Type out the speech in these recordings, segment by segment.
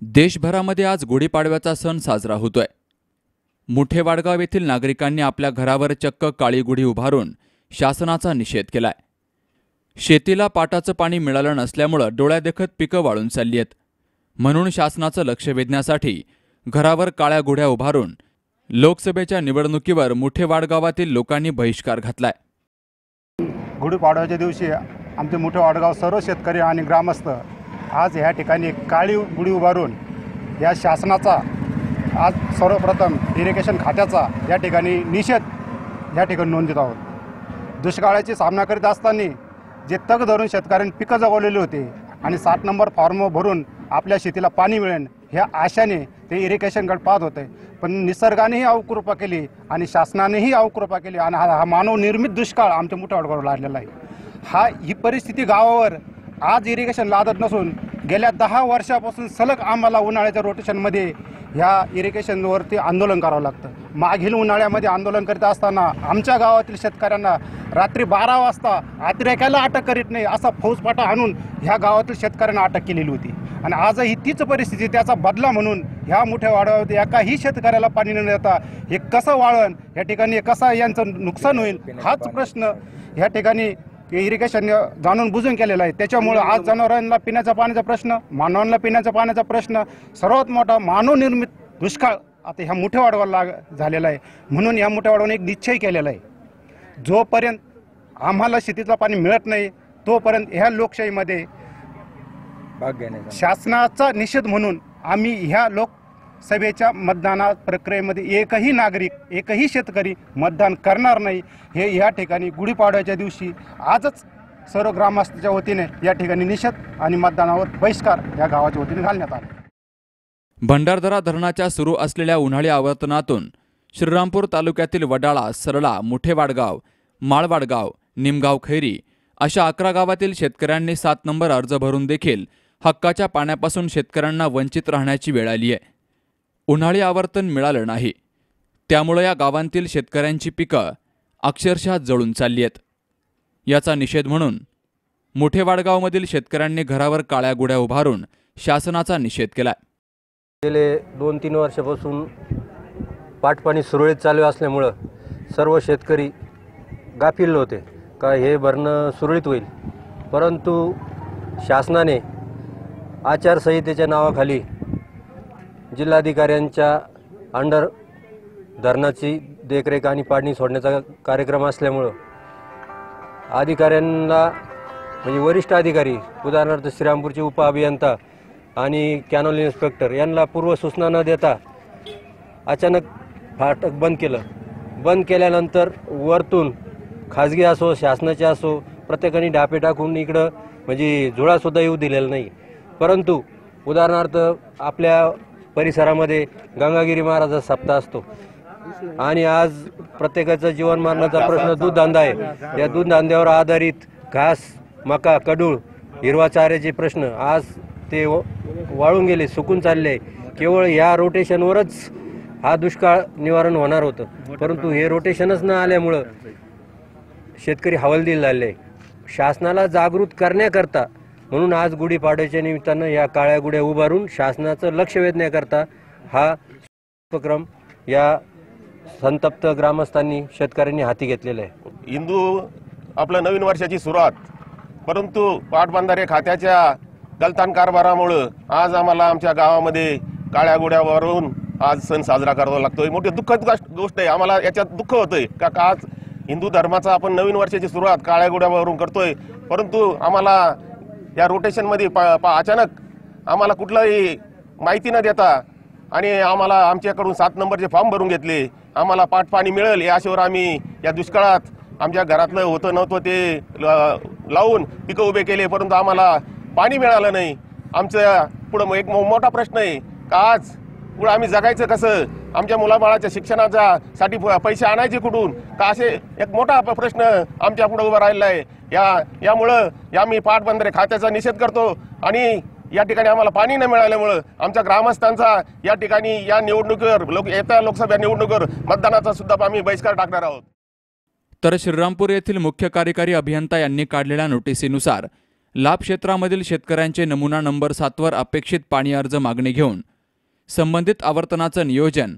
देशभरामध्ये आज गुढीपाडव्याचा सण साजरा होतोय. मुठे वाडगाव येथील नागरिकांनी आपल्या घरावर चक्क काळी गुढी उभारून शासनाचा निषेध केलाय. शेतीला पाटाचं पाणी मिळालं नसल्यामुळं डोळ्यादेखत पिकं वाळून चालली आहेत. म्हणून शासनाचं लक्ष वेधण्यासाठी घरावर काळ्या गुढ्या उभारून लोकसभेच्या निवडणुकीवर मुठे वाडगावातील लोकांनी बहिष्कार घातलाय. गुढीपाडव्याच्या दिवशी आमचे मोठे वाडगाव सर्व शेतकरी आणि ग्रामस्थ आज ह्या ठिकाणी काळी गुढी उभारून या शासनाचा आज सर्वप्रथम इरिगेशन खात्याचा या ठिकाणी निषेध या ठिकाणी नोंदवित आहोत. दुष्काळाची सामना करीत असताना जे तग धरून शेतकऱ्यांनी पिकं जगवलेली होती आणि सात नंबर फॉर्म भरून आपल्या शेतीला पाणी मिळेल ह्या आशाने ते इरिगेशनकडे पाहत होते. पण निसर्गानेही अवकृपा केली आणि शासनानेही अवकृपा केली आणि हा हा मानवनिर्मित दुष्काळ आमच्या मोठ्या लागलेला आहे. हा ही परिस्थिती गावावर आज इरिगेशन लादत नसून गेल्या दहा वर्षापासून सलग आम्हाला उन्हाळ्याच्या रोटेशनमध्ये ह्या इरिगेशनवरती आंदोलन करावं लागतं. मागील उन्हाळ्यामध्ये आंदोलन करीत असताना आमच्या गावातील शेतकऱ्यांना रात्री बारा वाजता अतिरेक्याला अटक करीत नाही असा फौजपाटा आणून ह्या गावातील शेतकऱ्यांना अटक केलेली होती. आणि आजही तीच परिस्थिती त्याचा बदला म्हणून ह्या मोठ्या वाड्यावरती एकाही शेतकऱ्याला पाणी न देता हे कसं वाळण या ठिकाणी कसं यांचं नुकसान होईल हाच प्रश्न ह्या ठिकाणी इरिगेशन जाणून बुजून केलेला आहे. त्याच्यामुळं आज जनावरांना पिण्याचा पाण्याचा प्रश्न मानवांना पिण्याचा पाण्याचा प्रश्न सर्वात मोठा मानवनिर्मित दुष्काळ आता ह्या मोठ्या वाडवाला लाग झालेला आहे. म्हणून या मोठ्या वाडवाने एक निश्चय केलेला आहे. जोपर्यंत आम्हाला शेतीचं पाणी मिळत नाही तोपर्यंत ह्या लोकशाहीमध्ये भाग घेण्याचा शासनाचा निषेध म्हणून आम्ही ह्या सभेच्या मतदाना प्रक्रियेमध्ये एकही नागरिक एकही शेतकरी मतदान करणार नाही हे या ठिकाणी गुढीपाडव्याच्या दिवशी आजच सर्व ग्रामस्थांच्या वतीने या ठिकाणी निषेध आणि मतदानावर बहिष्कार या गावाच्या वतीने घालण्यात आला. भंडारदरा धरणाच्या सुरू असलेल्या उन्हाळी आवर्तनातून श्रीरामपूर तालुक्यातील वडाळा सरळा मुठेवाडगाव माळवाडगाव निमगाव खैरी अशा अकरा गावातील शेतकऱ्यांनी सात नंबर अर्ज भरून देखील हक्काच्या पाण्यापासून शेतकऱ्यांना वंचित राहण्याची वेळ आली आहे. उन्हाळी आवर्तन मिळालं नाही. त्यामुळं या गावांतील शेतकऱ्यांची पिकं अक्षरशः जळून चालली आहेत याचा निषेध म्हणून मोठे वाडगावमधील शेतकऱ्यांनी घरावर काळ्या गुड्या उभारून शासनाचा निषेध केला गेले दोन तीन वर्षापासून पाठपाणी सुरळीत चालू असल्यामुळं सर्व शेतकरी गाफील होते. का हे भरणं सुरळीत होईल? परंतु शासनाने आचारसंहितेच्या नावाखाली जिल्हाधिकाऱ्यांच्या अंडर धरणाची देखरेख आणि पाणी सोडण्याचा कार्यक्रम असल्यामुळं अधिकाऱ्यांना म्हणजे वरिष्ठ अधिकारी उदाहरणार्थ श्रीरामपूरचे उपअभियंता आणि कॅनॉल इन्स्पेक्टर यांना पूर्वसूचना न देता अचानक फाटक बंद केलं. बंद केल्यानंतर वरतून खाजगी असो शासनाचे असो प्रत्येकाने डापे टाकून इकडं म्हणजे जुळासुद्धा येऊ दिलेला नाही. परंतु उदाहरणार्थ आपल्या परिसरामध्ये गंगागिरी महाराजा सप्ताह असतो. आणि आज प्रत्येकाचा जीवन मारण्याचा प्रश्न दूध धंदा आहे. या दूध धंद्यावर आधारित घास मका कडूळ हिरवा चाऱ्याचे प्रश्न आज ते व- वाळून गेले सुकून चालले. केवळ ह्या रोटेशनवरच हा दुष्काळ निवारण होणार होतं. परंतु हे रोटेशनच न आल्यामुळं शेतकरी हवालदिल झाले. शासनाला जागृत करण्याकरता म्हणून आज गुढीपाडव्याच्या निमित्तानं या काळ्या गुड्या उभारून शासनाचं लक्ष वेधण्याकरता हा उपक्रम या संतप्त ग्रामस्थांनी शेतकऱ्यांनी हाती घेतलेला आहे. हिंदू आपलं नवीन वर्षाची सुरुवात परंतु पाटबंधारे खात्याच्या गलतान कारभारामुळं आज आम्हाला आमच्या गावामध्ये काळ्या गुड्यावरून आज सण साजरा करावा लागतोय. मोठी दुःखद गोष्ट- आहे. आम्हाला याच्यात दुःख होतंय. का का आज हिंदू धर्माचा आपण नवीन वर्षाची सुरुवात काळ्या गोड्यावरून करतोय. परंतु आम्हाला या रोटेशनमध्ये पा- पा- अचानक आम्हाला कुठलाही माहिती न देता आणि आम्हाला आमच्याकडून सात नंबरचे फॉर्म भरून घेतले. आम्हाला पाठपाणी मिळेल या आशेवर आम्ही या दुष्काळात आमच्या घरातलं होतं नव्हतं ते ल- लावून पिकं उभे केले परंतु आम्हाला पाणी मिळालं नाही. आमचं पुढं एक मोठा प्रश्न आहे. का आज पुढं आम्ही जगायचं कसं? आमच्या मुलाबाळाच्या शिक्षणाचा साठी प- पैसे आणायचे कुठून? का असे एक मोठा प्रश्न आमच्या पुढे उभा राहिला आहे. या यामुळं या मी पाटबंदरे खात्याचा निषेध करतो आणि या ठिकाणी आम्हाला पाणी न मिळाल्यामुळं आमच्या ग्रामस्थांचा या ठिकाणी या निवडणुकीवर लोक येत्या लोकसभा निवडणुकीवर मतदानाचा सुद्धा आम्ही बहिष्कार टाकणार आहोत. तर श्रीरामपूर येथील मुख्य कार्यकारी अभियंता यांनी काढलेल्या नोटिसीनुसार लाभ क्षेत्रामधील शेतकऱ्यांचे नमुना नंबर सातवर अपेक्षित पाणी अर्ज मागणी घेऊन संबंधित आवर्तनाचं नियोजन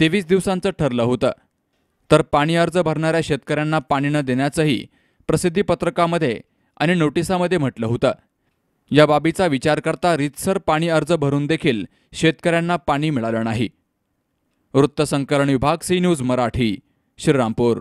तेवीस दिवसांचं ठरलं होतं. तर पाणी अर्ज भरणाऱ्या शेतकऱ्यांना पाणी न देण्याचंही प्रसिद्धीपत्रकामध्ये आणि नोटिसामध्ये म्हटलं होतं. या बाबीचा विचार करता रितसर पाणी अर्ज भरून देखील शेतकऱ्यांना पाणी मिळालं नाही. वृत्तसंकलन विभाग सी न्यूज मराठी श्रीरामपूर.